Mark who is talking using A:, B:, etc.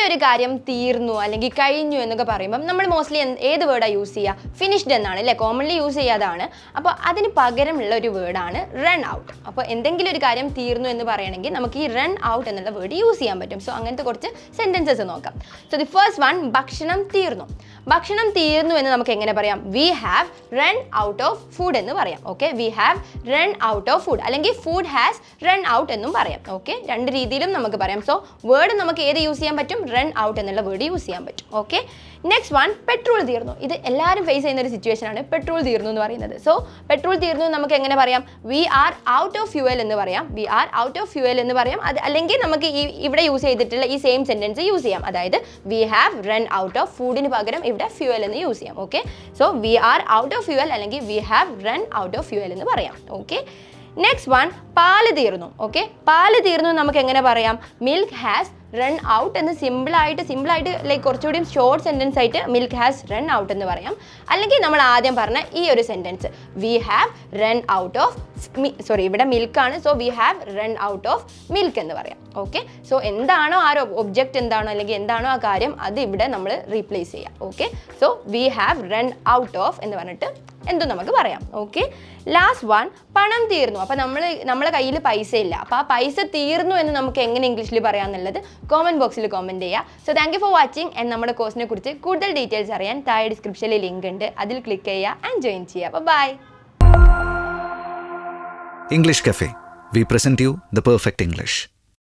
A: എന്തെങ്കിലും ഒരു കാര്യം തീർന്നു അല്ലെങ്കിൽ കഴിഞ്ഞു എന്നൊക്കെ പറയുമ്പോൾ നമ്മൾ മോസ്റ്റ്ലി ഏത് വേർഡാണ് യൂസ് ചെയ്യുക? ഫിനിഷ്ഡ് എന്നാണ് അല്ലേ? കോമൺലി യൂസ് ചെയ്യാതാണ്. അപ്പോൾ അതിന് പകരമുള്ള ഒരു വേർഡാണ് റൺ ഔട്ട് അപ്പോൾ എന്തെങ്കിലും ഒരു കാര്യം തീർന്നു എന്ന് പറയണമെങ്കിൽ നമുക്ക് ഈ റൺ ഔട്ട് എന്നുള്ള വേർഡ് യൂസ് ചെയ്യാൻ പറ്റും. സോ അങ്ങനത്തെ കുറച്ച് സെന്റൻസസ് നോക്കാം. സോ ദി ഫസ്റ്റ് വൺ ഭക്ഷണം തീർന്നു. ഭക്ഷണം തീർന്നു എന്ന് നമുക്ക് എങ്ങനെ പറയാം? We have run out of food എന്ന് പറയാം. Okay we have run out of food അല്ലെങ്കിൽ ഫുഡ് ഹാസ് റൺ ഔട്ട് എന്നും പറയാം. ഓക്കെ രണ്ട് രീതിയിലും നമുക്ക് പറയാം. സോ വേർഡ് നമുക്ക് ഏത് യൂസ് ചെയ്യാൻ പറ്റും? റൺ ഔട്ട് എന്നുള്ള വേർഡ് യൂസ് ചെയ്യാൻ പറ്റും. ഓക്കെ നെക്സ്റ്റ് വൺ പെട്രോൾ തീർന്നു. ഇത് എല്ലാവരും ഫേസ് ചെയ്യുന്ന ഒരു സിറ്റുവേഷൻ ആണ്. പെട്രോൾ തീർന്നു എന്ന് പറയുന്നത്. സോ പെട്രോൾ തീർന്നു നമുക്ക് എങ്ങനെ പറയാം? We are out of fuel എന്ന് പറയാം. We are out of fuel എന്ന് പറയാം. അത് അല്ലെങ്കിൽ നമുക്ക് ഈ ഇവിടെ യൂസ് ചെയ്തിട്ടുള്ള ഈ സെയിം സെന്റൻസ് യൂസ് ചെയ്യാം. അതായത് we have run out of ഫുഡിന് പകരം ഇവിടെ ഫ്യൂവൽ എന്ന് യൂസ് ചെയ്യാം okay so we are out of fuel അല്ലെങ്കിൽ we have run out of fuel എന്ന് പറയാം ഓക്കെ നെക്സ്റ്റ് വൺ പാൽ തീർന്നു ഓക്കെ പാൽ തീർന്നു നമുക്ക് എങ്ങനെ പറയാം? മിൽക്ക് ഹാസ് റൺ ഔട്ട് എന്ന് സിമ്പിളായിട്ട് സിമ്പിളായിട്ട് ലൈക്ക് കുറച്ചുകൂടി ഷോർട്ട് സെന്റൻസ് ആയിട്ട് മിൽക്ക് ഹാസ് റൺ ഔട്ട് എന്ന് പറയാം. അല്ലെങ്കിൽ നമ്മൾ ആദ്യം പറഞ്ഞ ഈ ഒരു sentence we have run out of sorry ഇവിടെ മിൽക്കാണ് so we have run out of milk എന്ന് പറയാം ഓക്കെ സോ എന്താണോ ആ ഒബ്ജക്റ്റ് എന്താണോ അല്ലെങ്കിൽ എന്താണോ ആ കാര്യം അത് ഇവിടെ നമ്മൾ റീപ്ലേസ് ചെയ്യാം okay so we have run out of എന്ന് പറഞ്ഞിട്ട് എന്തും നമുക്ക് പറയാം ഓക്കെ ലാസ്റ്റ് വൺ പണം തീർന്നു. അപ്പോൾ നമ്മൾ നമ്മളെ കയ്യിൽ പൈസ ഇല്ല അപ്പോൾ ആ പൈസ തീർന്നു എന്ന് നമുക്ക് എങ്ങനെ ഇംഗ്ലീഷിൽ പറയാമെന്നുള്ളത് കോമന്റ് ബോക്സിൽ കോമന്റ് ചെയ്യുക so thank you for watching and നമ്മുടെ കോഴ്സിനെ കുറിച്ച് കൂടുതൽ ഡീറ്റെയിൽസ് അറിയാൻ താഴെ ഡിസ്ക്രിപ്ഷനിൽ ലിങ്ക് ഉണ്ട്. അതിൽ ക്ലിക്ക് ചെയ്യുക ആൻഡ് ജോയിൻ ചെയ്യുക. Bye
B: English Cafe. We present you the perfect English.